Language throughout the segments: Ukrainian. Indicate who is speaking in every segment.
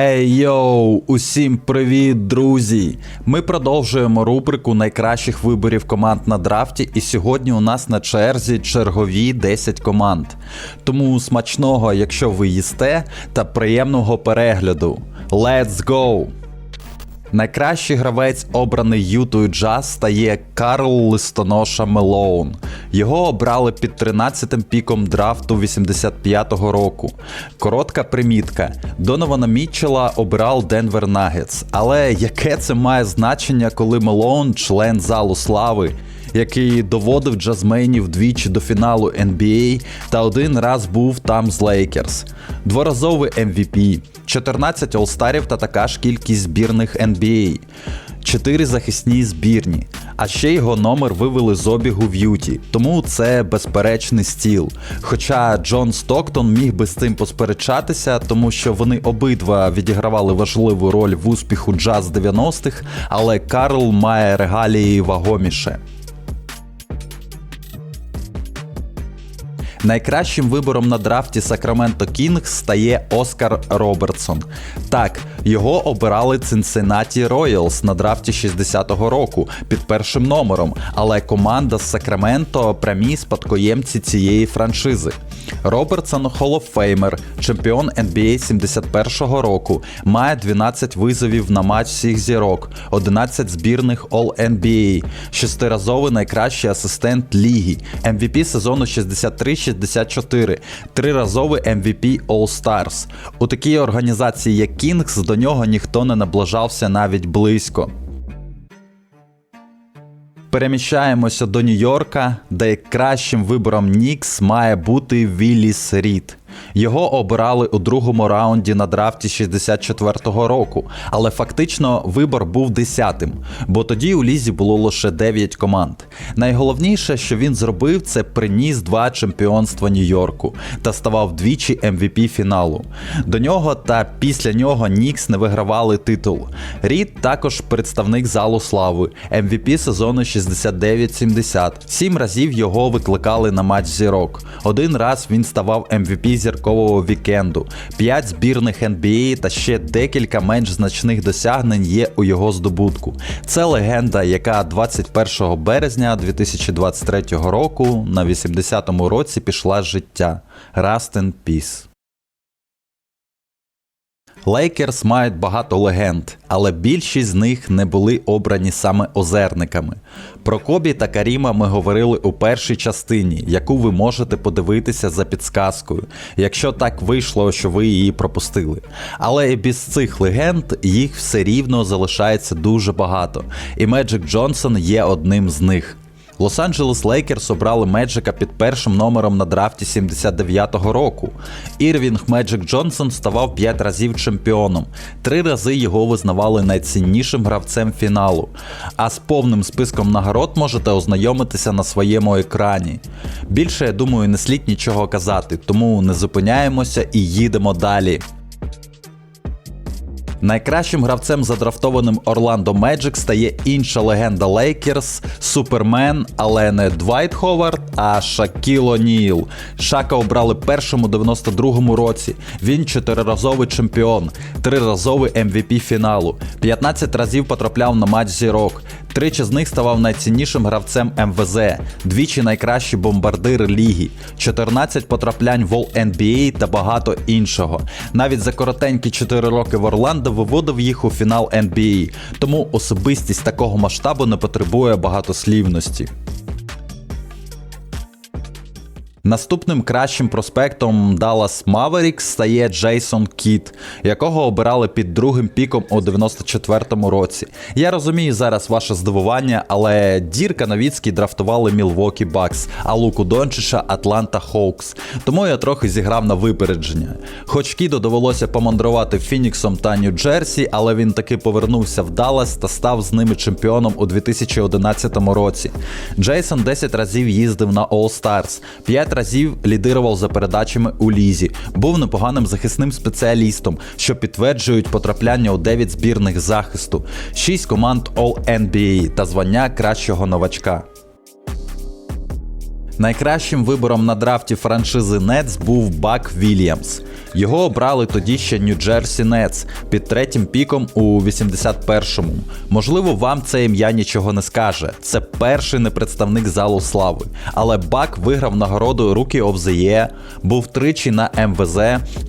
Speaker 1: Ей йоу, усім привіт, друзі! Ми продовжуємо рубрику найкращих виборів команд на драфті, і сьогодні у нас на черзі чергові 10 команд. Тому смачного, якщо ви їсте, та приємного перегляду. Let's go! Найкращий гравець, обраний Ютою Джаз, стає Карл Листоноша Мелоун. Його обрали під 13-м піком драфту 85-го року. Коротка примітка: Донована Мітчела обирав Денвер Нагетс. Але яке це має значення, коли Мелоун член залу слави? Який доводив джазменів двічі до фіналу NBA та один раз був там з Лейкерс, дворазовий MVP, 14 олстарів та така ж кількість збірних NBA, 4 захисні збірні. А ще його номер вивели з обігу в Юті, тому це безперечний стіл. Хоча Джон Стоктон міг би з цим посперечатися, тому що вони обидва відігравали важливу роль в успіху джаз 90-х, але Карл має регалії вагоміше. Найкращим вибором на драфті Сакраменто Кінгс стає Оскар Робертсон. Так, його обирали Цинциннаті Роялс на драфті 60-го року під першим номером, але команда з Сакраменто прямі спадкоємці цієї франшизи. Робертсон холофеймер, чемпіон NBA 71-го року, має 12 визовів на матч всіх зірок, 11 збірних All-NBA, шестиразовий найкращий асистент ліги, MVP сезону 63-64, триразовий MVP All-Stars. У такій організації, як Kings, до нього ніхто не наближався навіть близько. Переміщаємося до Нью-Йорка, де кращим вибором Нікс має бути Вілліс Рід. Його обирали у другому раунді на драфті 64-го року, але фактично вибор був десятим, бо тоді у лізі було лише 9 команд. Найголовніше, що він зробив, це приніс два чемпіонства Нью-Йорку та ставав двічі MVP фіналу. До нього та після нього Нікс не вигравали титул. Рід також представник залу слави, MVP сезону 69-70. Сім разів його викликали на матч зірок. Один раз він ставав MVP зіркового вікенду, 5 збірних NBA та ще декілька менш значних досягнень є у його здобутку. Це легенда, яка 21 березня 2023 року на 80-му році пішла з життя. Rust in Peace. Лейкерс мають багато легенд, але більшість з них не були обрані саме озерниками. Про Кобі та Каріма ми говорили у першій частині, яку ви можете подивитися за підсказкою, якщо так вийшло, що ви її пропустили. Але і без цих легенд їх все рівно залишається дуже багато, і Меджик Джонсон є одним з них. Лос-Анджелес Лейкерс обрали Меджика під першим номером на драфті 79-го року. Ірвінг Меджик Джонсон ставав 5 разів чемпіоном. Три рази його визнавали найціннішим гравцем фіналу. А з повним списком нагород можете ознайомитися на своєму екрані. Більше, я думаю, не слід нічого казати, тому не зупиняємося і їдемо далі. Найкращим гравцем, задрафтованим Орландо Меджик, стає інша легенда Лейкерс Супермен, але не Двайт Ховард, а Шакіл О'Ніл. Шака обрали першим у 92-му році. Він чотириразовий чемпіон, триразовий MVP фіналу, 15 разів потрапляв на матч зірок. Тричі з них ставав найціннішим гравцем МВЗ, двічі найкращі бомбардир ліги, 14 потраплянь в All-NBA та багато іншого. Навіть за коротенькі 4 роки в Орландо виводив їх у фінал NBA, тому особистість такого масштабу не потребує багатослівності. Наступним кращим проспектом Dallas Mavericks стає Джейсон Кіт, якого обирали під другим піком у 94-му році. Я розумію зараз ваше здивування, але Дірка Новіцький драфтували Milwaukee Bucks, а Луку Дончиша Атланта Хоукс. Тому я трохи зіграв на випередження. Хоч Кіду довелося помандрувати Фініксом та Нью-Джерсі, але він таки повернувся в Даллас та став з ними чемпіоном у 2011 році. Джейсон 10 разів їздив на All Stars, 5 разів лідирував за передачами у лізі, був непоганим захисним спеціалістом, що підтверджують потрапляння у 9 збірних захисту, 6 команд All-NBA та звання кращого новачка. Найкращим вибором на драфті франшизи Нетс був Бак Вільямс. Його обрали тоді ще Нью-Джерсі Нетс під третім піком у 81-му. Можливо, вам це ім'я нічого не скаже. Це перший непредставник залу слави. Але Бак виграв нагороду Rookie of the Year, був тричі на МВЗ,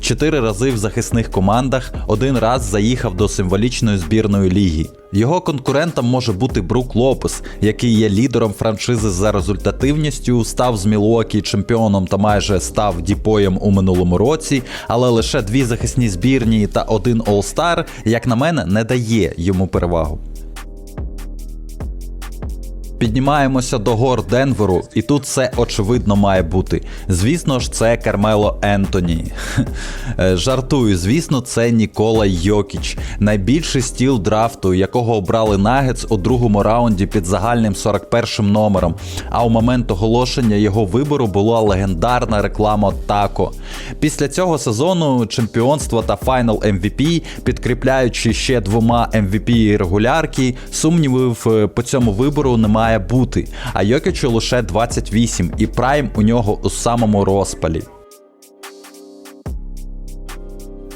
Speaker 1: чотири рази в захисних командах, один раз заїхав до символічної збірної ліги. Його конкурентом може бути Брук Лопес, який є лідером франшизи за результативністю, став з Мілуокі чемпіоном та майже став діпоєм у минулому році, але лише дві захисні збірні та один All-Star, як на мене, не дає йому перевагу. Піднімаємося до гор Денверу, і тут все очевидно має бути. Звісно ж, це Кармело Ентоні. Е, Жартую, звісно, це Нікола Йокіч, найбільший стіл драфту, якого обрали Нагетс у другому раунді під загальним 41 номером. А у момент оголошення його вибору була легендарна реклама Тако. Після цього сезону чемпіонства та Final MVP, підкріпляючи ще двома MVP регулярки, сумнівів е, по цьому вибору немає бути. А Йокічу лише 28, і прайм у нього у самому розпалі.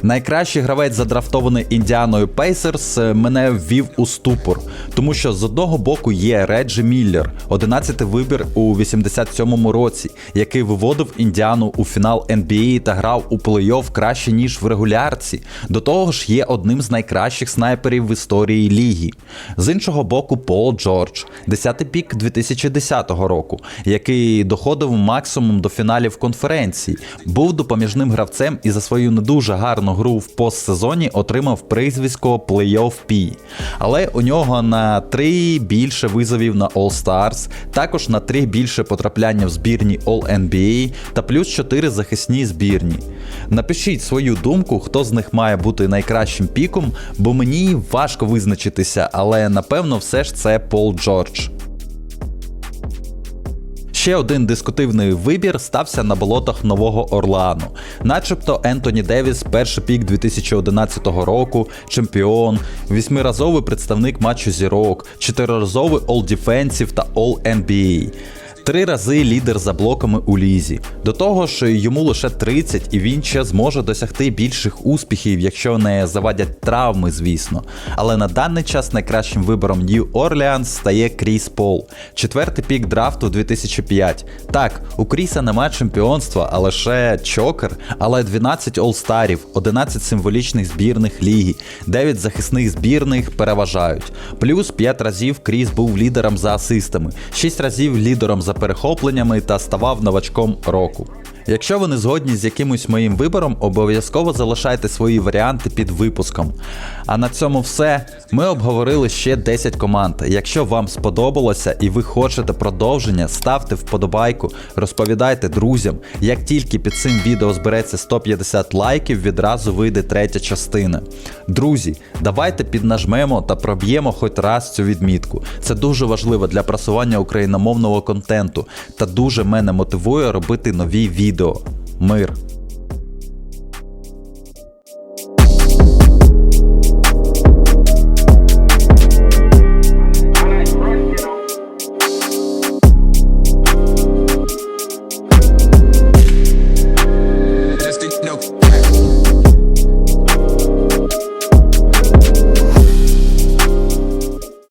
Speaker 1: Найкращий гравець, задрафтований індіаною Пейсерс, мене ввів у ступор, тому що з одного боку є Реджі Міллер, 11-й вибір у 87-му році, який виводив індіану у фінал NBA та грав у плей-офф краще ніж в регулярці. До того ж, є одним з найкращих снайперів в історії ліги. З іншого боку, Пол Джордж, 10-й пік 2010 року, який доходив максимум до фіналів конференції, був допоміжним гравцем і за свою не дуже гарну гру в постсезоні отримав прізвисько Playoff P. Але у нього на 3 більше визовів на All Stars, також на 3 більше потрапляння в збірні All NBA та плюс 4 захисні збірні. Напишіть свою думку, хто з них має бути найкращим піком, бо мені важко визначитися, але напевно все ж це Пол Джордж. Ще один дискутивний вибір стався на болотах Нового Орлеану. Начебто Ентоні Девіс, перший пік 2011 року, чемпіон, восьмиразовий представник матчу зірок, чотириразовий All-Defensive та All-NBA. Три рази лідер за блоками у лізі. До того ж, йому лише 30, і він ще зможе досягти більших успіхів, якщо не завадять травми, звісно. Але на даний час найкращим вибором Нью Орлеанс стає Кріс Пол, четвертий пік драфту 2005. Так, у Кріса нема чемпіонства, а лише чокер, але 12 олстарів, 11 символічних збірних ліги, 9 захисних збірних переважають. Плюс 5 разів Кріс був лідером за асистами, 6 разів лідером за перехопленнями та ставав новачком року. Якщо ви не згодні з якимось моїм вибором, обов'язково залишайте свої варіанти під випуском. А на цьому все. Ми обговорили ще 10 команд. Якщо вам сподобалося і ви хочете продовження, ставте вподобайку, розповідайте друзям. Як тільки під цим відео збереться 150 лайків, відразу вийде третя частина. Друзі, давайте піднажмемо та проб'ємо хоч раз цю відмітку. Це дуже важливо для просування україномовного контенту та дуже мене мотивує робити нові відео. Мир!